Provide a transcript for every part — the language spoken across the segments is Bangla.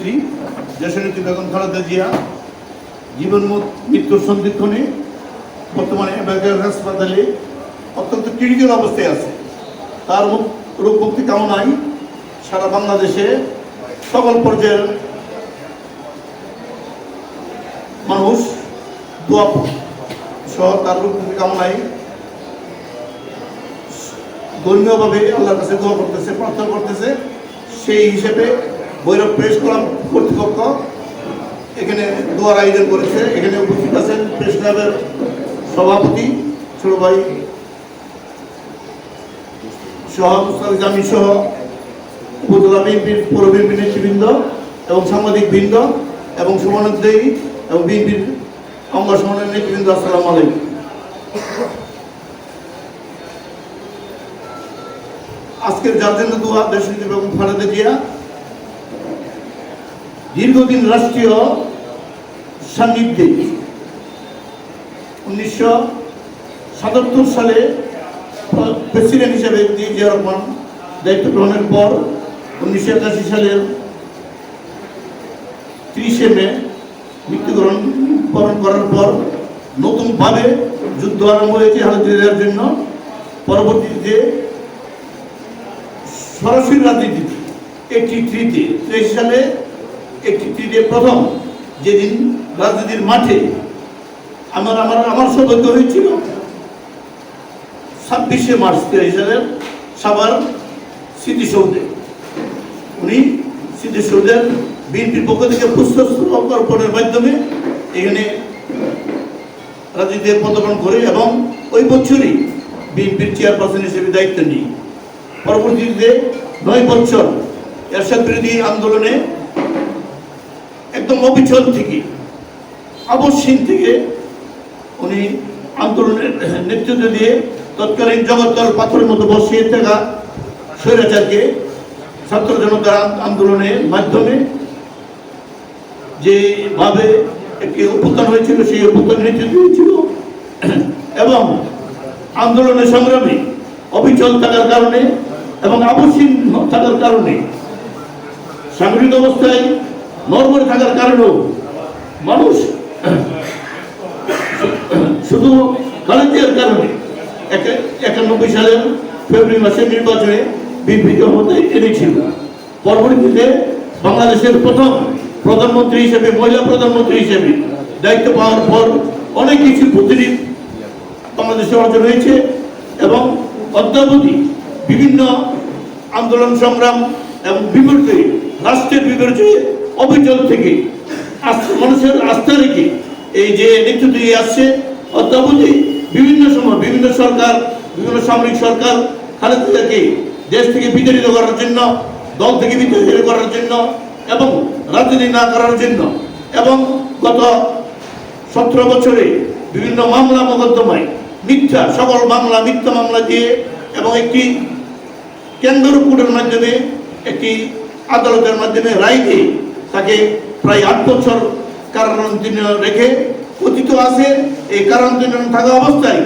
নেত্রী দেশনেত্রী বেগম খালেদা জিয়া, জীবন মৃত্যুর সন্ধিক্ষণে বর্তমানে বেগের হাসপাতালে অত্যন্ত ক্রিটিক্যাল অবস্থায় আছে। তার রোগ মুক্তি কামনায় সারা বাংলাদেশে সকল পর্যায়ের মানুষ দোয়া সহ তার রোগ মুক্তি কামনায় ধর্মীয়ভাবে আল্লাহর কাছে দোয়া করতেছে, প্রার্থনা করতেছে, সেই হিসেবে ভৈরব প্রেস ক্লাব কর্তৃপক্ষ এখানে দোয়ার আয়োজন করেছে। এখানে উপস্থিত আছেন প্রেস ক্লাবের সভাপতি ছোট ভাই সহ জামি সহ উপজেলা বিএনপির পৌর বিএনপি নেতৃবৃন্দ এবং সাংবাদিক বৃন্দ এবং শুভানুদ্দয়ী এবং বিএনপির অঙ্গ সমন্বয়ের নেতৃবৃন্দ, আসসালামু আলাইকুম। আজকের জাতীয় দোয়া দেশনীতি এবং খালেদা জিয়া দীর্ঘদিন রাষ্ট্রীয় সান্নিধ্যে উনিশশো সাতাত্তর সালে প্রেসিডেন্ট হিসেবে জিয়া রহমান দায়িত্ব গ্রহণের পর উনিশশো একাশি সালের তিরিশে মে মৃত্যুবরণ বরণ করার পর নতুনভাবে যুদ্ধ আরম্ভ হয়েছে হালদিয়ার জন্য। পরবর্তীতে সরাসরি রাজনীতিতে একটি থ্রিতে তেইশ সালে একটি থ্রিতে প্রথম যেদিন রাজনীতির মাঠে আমার আমার আমার সৌভাগ্য হয়েছিল। ছাব্বিশে মার্চ তেইশ সালের সাবার স্মৃতিসৌধে উনি স্মৃতিসৌধের বিএনপির পক্ষ থেকে অর্পণের মাধ্যমে এখানে রাজনীতিতে পদার্পণ করে এবং ওই বছরই বিএনপির চেয়ারপারসন হিসেবে দায়িত্ব নিই। পরবর্তীতে নয় বছর এরশাদ বিরোধী আন্দোলনে একদম অবিচল থেকে আবশ্যিক থেকে উনি আন্দোলনের নেতৃত্ব দিয়ে তৎকালীন জগত্তর পাথরের মতো বসিয়ে থাকা স্বৈরাচারকে ছাত্র জনতার আন্দোলনের মাধ্যমে যেভাবে একটি অভ্যুত্থান হয়েছিল, সেই অভ্যুত্থান নেতৃত্ব দিয়েছিল। এবং আন্দোলনের সংগ্রামে অবিচল থাকার কারণে এবং আবশ্যিক থাকার কারণে সাংগঠনিক অবস্থায় নর্মল থাকার কারণেও মানুষ শুধু খালেদিয়ার কারণে একানব্বই সালের ফেব্রুয়ারি মাসের নির্বাচনে বিবৃত হতে এনেছিল। পরবর্তীতে বাংলাদেশের প্রথম প্রধানমন্ত্রী হিসেবে, মহিলা প্রধানমন্ত্রী হিসেবে দায়িত্ব পাওয়ার পর অনেক কিছু প্রতিনিধি বাংলাদেশে অর্জন হয়েছে এবং অদ্যাবধি বিভিন্ন আন্দোলন সংগ্রাম এবং বিপর্যয়ে রাষ্ট্রের বিপর্যয়ে অবিচল থেকে মানুষের আস্থা রেখে এই যে নেতৃত্ব দিয়ে আসছে, অদ্যাবধি বিভিন্ন সময় বিভিন্ন সরকার, বিভিন্ন সামরিক সরকার খালেদাকে দেশ থেকে বিতাড়িত করার জন্য, দল থেকে বিতাড়িত করার জন্য এবং রাজনীতি না করার জন্য এবং গত সতেরো বছরে বিভিন্ন মামলা মোকদ্দমায় মিথ্যা, সকল মামলা, মিথ্যা মামলা দিয়ে এবং একটি কেন্দ্র কোর্টের মাধ্যমে, একটি আদালতের মাধ্যমে রায় দিয়ে তাকে প্রায় আট বছর কারণ রেখে কথিত আছে। এই কারণ থাকা অবস্থায়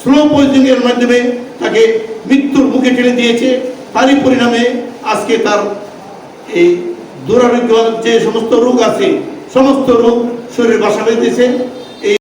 স্লো পয়জনিংয়ের মাধ্যমে তাকে মৃত্যুর মুখে ঠেলে দিয়েছে। তারই পরিণামে আজকে তার এই দুরারোগ্য যে সমস্ত রোগ আছে, সমস্ত রোগ শরীরে বাসা বেঁধেছে।